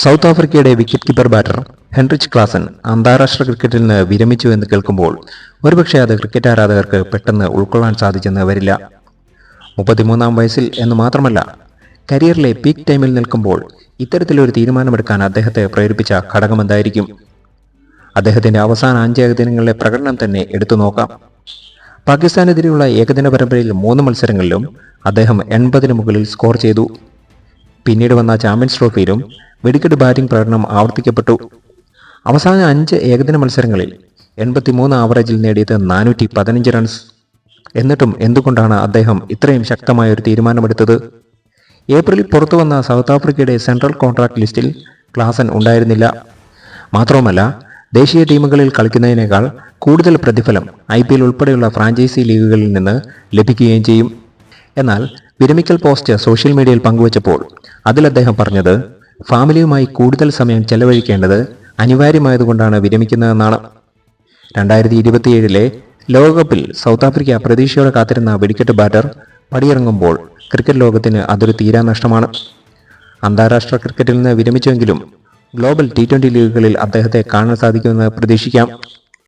South ആഫ്രിക്കയുടെ wicket keeper batter Heinrich Klaasen അന്താരാഷ്ട്ര ക്രിക്കറ്റിൽ നിന്ന് വിരമിച്ചു എന്ന് കേൾക്കുമ്പോൾ ഒരുപക്ഷെ അത് ക്രിക്കറ്റ് ആരാധകർക്ക് പെട്ടെന്ന് ഉൾക്കൊള്ളാൻ സാധിച്ചെന്ന് വരില്ല. മുപ്പത്തിമൂന്നാം വയസ്സിൽ എന്ന് മാത്രമല്ല കരിയറിലെ പീക്ക് ടൈമിൽ നിൽക്കുമ്പോൾ ഇത്തരത്തിലൊരു തീരുമാനമെടുക്കാൻ അദ്ദേഹത്തെ പ്രേരിപ്പിച്ച ഘടകമെന്തായിരിക്കും അദ്ദേഹത്തിന്റെ അവസാന അഞ്ച് ഏകദിനങ്ങളിലെ പ്രകടനം തന്നെ എടുത്തു നോക്കാം. പാകിസ്ഥാനെതിരെയുള്ള ഏകദിന പരമ്പരയിൽ മൂന്ന് മത്സരങ്ങളിലും അദ്ദേഹം എൺപതിന് മുകളിൽ സ്കോർ ചെയ്തു. പിന്നീട് വന്ന ചാമ്പ്യൻസ് ട്രോഫിയിലും വെടിക്കെട്ട് ബാറ്റിംഗ് പ്രകടനം ആവർത്തിക്കപ്പെട്ടു. അവസാന അഞ്ച് ഏകദിന മത്സരങ്ങളിൽ എൺപത്തിമൂന്ന് ആവറേജിൽ നേടിയത് നാനൂറ്റി പതിനഞ്ച് റൺസ്. എന്നിട്ടും എന്തുകൊണ്ടാണ് അദ്ദേഹം ഇത്രയും ശക്തമായ ഒരു തീരുമാനമെടുത്തത്? ഏപ്രിലിൽ പുറത്തു വന്ന സൗത്ത് ആഫ്രിക്കയുടെ സെൻട്രൽ കോൺട്രാക്ട് ലിസ്റ്റിൽ ക്ലാസൻ ഉണ്ടായിരുന്നില്ല. മാത്രവുമല്ല ദേശീയ ടീമുകളിൽ കളിക്കുന്നതിനേക്കാൾ കൂടുതൽ പ്രതിഫലം ഐ പി എൽ ഉൾപ്പെടെയുള്ള ഫ്രാഞ്ചൈസി ലീഗുകളിൽ നിന്ന് ലഭിക്കുകയും ചെയ്യും. എന്നാൽ വിരമിക്കൽ പോസ്റ്റ് സോഷ്യൽ മീഡിയയിൽ പങ്കുവച്ചപ്പോൾ അതിൽ അദ്ദേഹം പറഞ്ഞത് ഫാമിലിയുമായി കൂടുതൽ സമയം ചെലവഴിക്കേണ്ടത് അനിവാര്യമായതുകൊണ്ടാണ് വിരമിക്കുന്നതെന്നാണ് രണ്ടായിരത്തി ഇരുപത്തിയേഴിലെ ലോകകപ്പിൽ സൗത്ത് ആഫ്രിക്ക പ്രതീക്ഷയോടെ കാത്തിരുന്ന വെടിക്കെട്ട് ബാറ്റർ പടിയിറങ്ങുമ്പോൾ ക്രിക്കറ്റ് ലോകത്തിന് അതൊരു തീരാ നഷ്ടമാണ്. അന്താരാഷ്ട്ര ക്രിക്കറ്റിൽ നിന്ന് വിരമിച്ചെങ്കിലും ഗ്ലോബൽ ടി ട്വന്റി ലീഗുകളിൽ അദ്ദേഹത്തെ കാണാൻ സാധിക്കുമെന്ന് പ്രതീക്ഷിക്കാം.